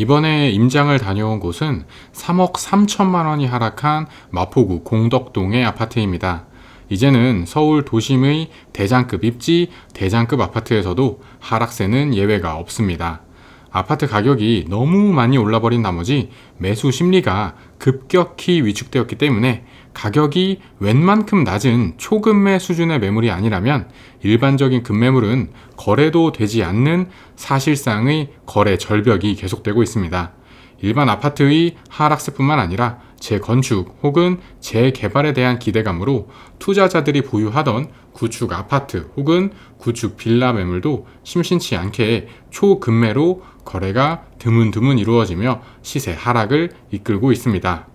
이번에 임장을 다녀온 곳은 3억 3천만 원이 하락한 마포구 공덕동의 아파트입니다. 이제는 서울 도심의 대장급 입지, 대장급 아파트에서도 하락세는 예외가 없습니다. 아파트 가격이 너무 많이 올라버린 나머지 매수 심리가 급격히 위축되었기 때문에 가격이 웬만큼 낮은 초급매 수준의 매물이 아니라면 일반적인 급매물은 거래도 되지 않는 사실상의 거래 절벽이 계속되고 있습니다. 일반 아파트의 하락세뿐만 아니라 재건축 혹은 재개발에 대한 기대감으로 투자자들이 보유하던 구축 아파트 혹은 구축 빌라 매물도 심심치 않게 초급매로 거래가 드문드문 이루어지며 시세 하락을 이끌고 있습니다.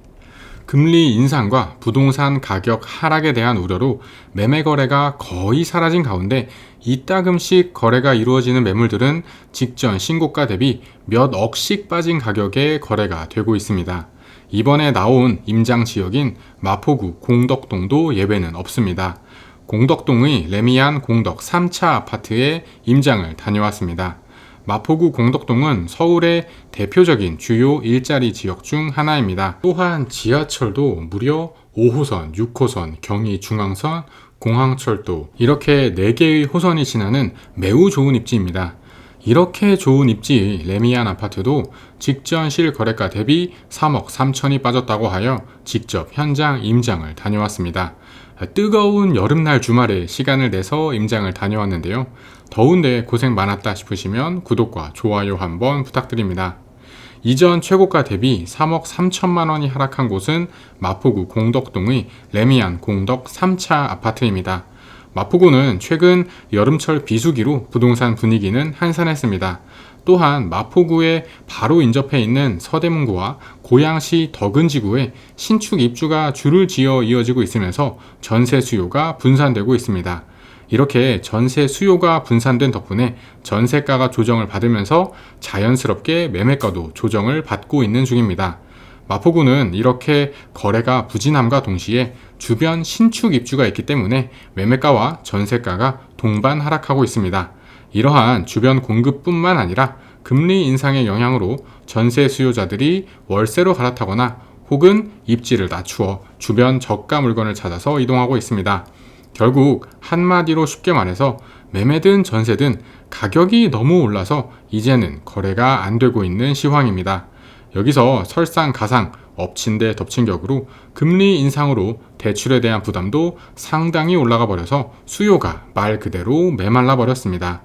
금리 인상과 부동산 가격 하락에 대한 우려로 매매 거래가 거의 사라진 가운데 이따금씩 거래가 이루어지는 매물들은 직전 신고가 대비 몇 억씩 빠진 가격에 거래가 되고 있습니다. 이번에 나온 임장 지역인 마포구 공덕동도 예외는 없습니다. 공덕동의 레미안 공덕 3차 아파트에 임장을 다녀왔습니다. 마포구 공덕동은 서울의 대표적인 주요 일자리 지역 중 하나입니다. 또한 지하철도 무려 5호선, 6호선, 경의중앙선, 공항철도 이렇게 4개의 호선이 지나는 매우 좋은 입지입니다. 이렇게 좋은 입지 레미안 아파트도 직전 실거래가 대비 3억 3천이 빠졌다고 하여 직접 현장 임장을 다녀왔습니다. 뜨거운 여름날 주말에 시간을 내서 임장을 다녀왔는데요. 더운데 고생 많았다 싶으시면 구독과 좋아요 한번 부탁드립니다. 이전 최고가 대비 3억 3천만 원이 하락한 곳은 마포구 공덕동의 레미안 공덕 3차 아파트입니다. 마포구는 최근 여름철 비수기로 부동산 분위기는 한산했습니다. 또한 마포구에 바로 인접해 있는 서대문구와 고양시 덕은지구에 신축 입주가 줄을 지어 이어지고 있으면서 전세 수요가 분산되고 있습니다. 이렇게 전세 수요가 분산된 덕분에 전세가가 조정을 받으면서 자연스럽게 매매가도 조정을 받고 있는 중입니다. 마포구는 이렇게 거래가 부진함과 동시에 주변 신축 입주가 있기 때문에 매매가와 전세가가 동반 하락하고 있습니다. 이러한 주변 공급뿐만 아니라 금리 인상의 영향으로 전세 수요자들이 월세로 갈아타거나 혹은 입지를 낮추어 주변 저가 물건을 찾아서 이동하고 있습니다. 결국 한마디로 쉽게 말해서 매매든 전세든 가격이 너무 올라서 이제는 거래가 안 되고 있는 시황입니다. 여기서 설상 가상 엎친 데 덮친 격으로 금리 인상으로 대출에 대한 부담도 상당히 올라가 버려서 수요가 말 그대로 메말라 버렸습니다.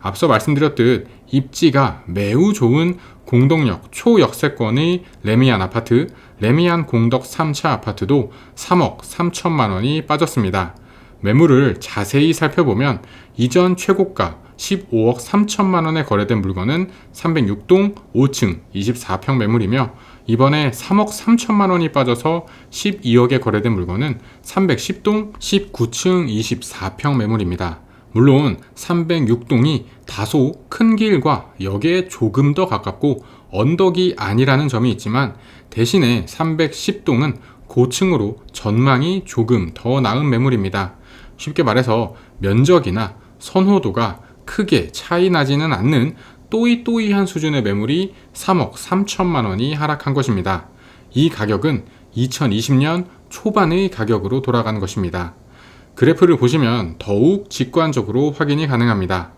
앞서 말씀드렸듯 입지가 매우 좋은 공동역 초역세권의 레미안 아파트, 레미안 공덕 3차 아파트도 3억 3천만 원이 빠졌습니다. 매물을 자세히 살펴보면 이전 최고가 15억 3천만 원에 거래된 물건은 306동 5층 24평 매물이며 이번에 3억 3천만 원이 빠져서 12억에 거래된 물건은 310동 19층 24평 매물입니다. 물론 306동이 다소 큰 길과 역에 조금 더 가깝고 언덕이 아니라는 점이 있지만 대신에 310동은 고층으로 전망이 조금 더 나은 매물입니다. 쉽게 말해서 면적이나 선호도가 크게 차이 나지는 않는 또이또이한 수준의 매물이 3억 3천만 원이 하락한 것입니다. 이 가격은 2020년 초반의 가격으로 돌아가는 것입니다. 그래프를 보시면 더욱 직관적으로 확인이 가능합니다.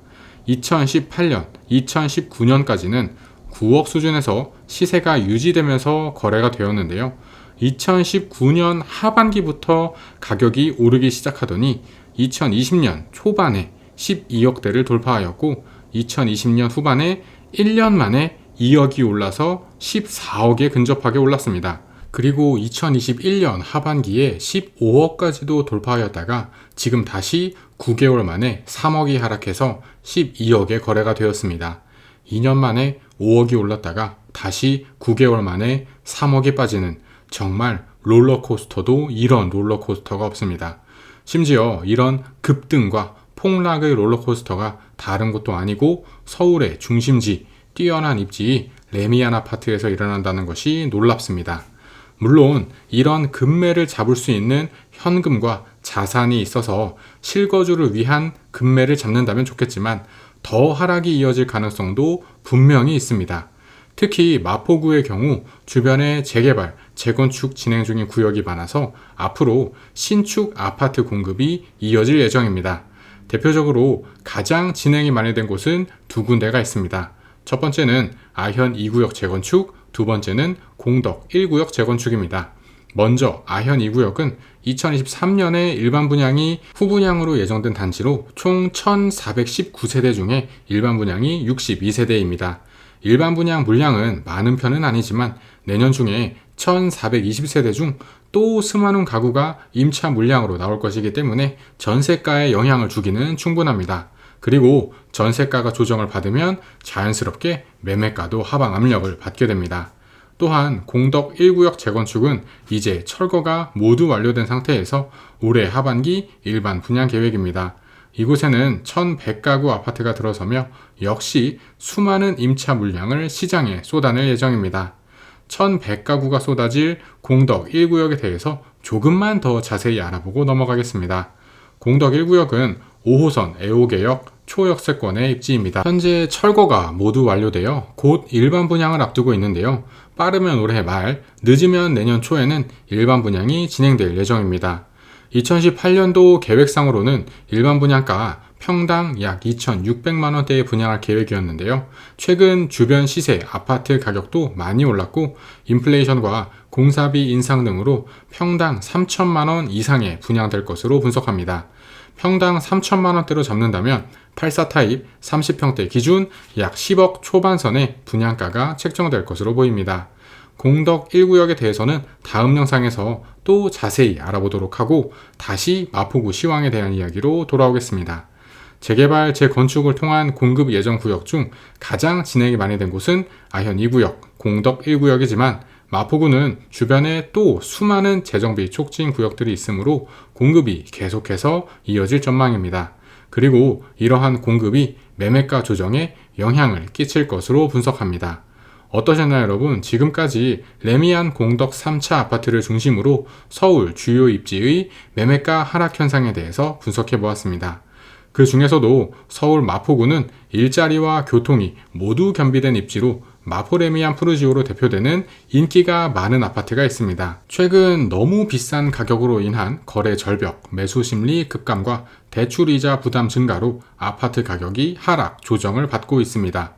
2018년, 2019년까지는 9억 수준에서 시세가 유지되면서 거래가 되었는데요. 2019년 하반기부터 가격이 오르기 시작하더니 2020년 초반에 12억대를 돌파하였고 2020년 후반에 1년 만에 2억이 올라서 14억에 근접하게 올랐습니다. 그리고 2021년 하반기에 15억까지도 돌파하였다가 지금 다시 9개월 만에 3억이 하락해서 12억에 거래가 되었습니다. 2년 만에 5억이 올랐다가 다시 9개월 만에 3억이 빠지는 정말 롤러코스터도 이런 롤러코스터가 없습니다. 심지어 이런 급등과 폭락의 롤러코스터가 다른 곳도 아니고 서울의 중심지, 뛰어난 입지 레미안 아파트에서 일어난다는 것이 놀랍습니다. 물론 이런 금매를 잡을 수 있는 현금과 자산이 있어서 실거주를 위한 금매를 잡는다면 좋겠지만 더 하락이 이어질 가능성도 분명히 있습니다. 특히 마포구의 경우 주변에 재개발, 재건축 진행 중인 구역이 많아서 앞으로 신축 아파트 공급이 이어질 예정입니다. 대표적으로 가장 진행이 많이 된 곳은 두 군데가 있습니다. 첫 번째는 아현 2구역 재건축, 두 번째는 공덕 1구역 재건축입니다. 먼저 아현 2구역은 2023년에 일반 분양이 후분양으로 예정된 단지로 총 1,419세대 중에 일반 분양이 62세대입니다. 일반 분양 물량은 많은 편은 아니지만 내년 중에 1,420세대 중 또 수많은 가구가 임차 물량으로 나올 것이기 때문에 전세가에 영향을 주기는 충분합니다. 그리고 전세가가 조정을 받으면 자연스럽게 매매가도 하방 압력을 받게 됩니다. 또한 공덕 1구역 재건축은 이제 철거가 모두 완료된 상태에서 올해 하반기 일반 분양 계획입니다. 이곳에는 1,100가구 아파트가 들어서며 역시 수많은 임차 물량을 시장에 쏟아낼 예정입니다. 1,100가구가 쏟아질 공덕 1구역에 대해서 조금만 더 자세히 알아보고 넘어가겠습니다. 공덕 1구역은 5호선 애호개역 초역세권의 입지입니다. 현재 철거가 모두 완료되어 곧 일반 분양을 앞두고 있는데요. 빠르면 올해 말, 늦으면 내년 초에는 일반 분양이 진행될 예정입니다. 2018년도 계획상으로는 일반 분양가 평당 약 2,600만 원대에 분양할 계획이었는데요. 최근 주변 시세 아파트 가격도 많이 올랐고 인플레이션과 공사비 인상 등으로 평당 3천만 원 이상에 분양될 것으로 분석합니다. 평당 3천만 원대로 잡는다면 84 타입 30평대 기준 약 10억 초반선의 분양가가 책정될 것으로 보입니다. 공덕 1구역에 대해서는 다음 영상에서 또 자세히 알아보도록 하고 다시 마포구 시황에 대한 이야기로 돌아오겠습니다. 재개발, 재건축을 통한 공급 예정 구역 중 가장 진행이 많이 된 곳은 아현 2구역, 공덕 1구역이지만 마포구는 주변에 또 수많은 재정비 촉진 구역들이 있으므로 공급이 계속해서 이어질 전망입니다. 그리고 이러한 공급이 매매가 조정에 영향을 끼칠 것으로 분석합니다. 어떠셨나요, 여러분? 지금까지 레미안 공덕 3차 아파트를 중심으로 서울 주요 입지의 매매가 하락 현상에 대해서 분석해 보았습니다. 그 중에서도 서울 마포구는 일자리와 교통이 모두 겸비된 입지로 마포레미안 푸르지오로 대표되는 인기가 많은 아파트가 있습니다. 최근 너무 비싼 가격으로 인한 거래 절벽, 매수 심리 급감과 대출 이자 부담 증가로 아파트 가격이 하락, 조정을 받고 있습니다.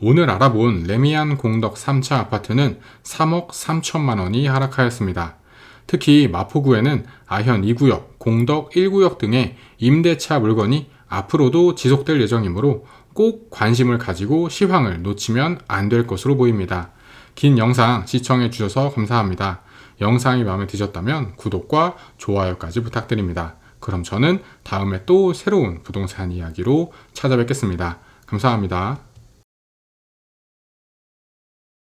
오늘 알아본 레미안 공덕 3차 아파트는 3억 3천만 원이 하락하였습니다. 특히 마포구에는 아현 2구역, 공덕 1구역 등의 임대차 물건이 앞으로도 지속될 예정이므로 꼭 관심을 가지고 시황을 놓치면 안 될 것으로 보입니다. 긴 영상 시청해 주셔서 감사합니다. 영상이 마음에 드셨다면 구독과 좋아요까지 부탁드립니다. 그럼 저는 다음에 또 새로운 부동산 이야기로 찾아뵙겠습니다. 감사합니다.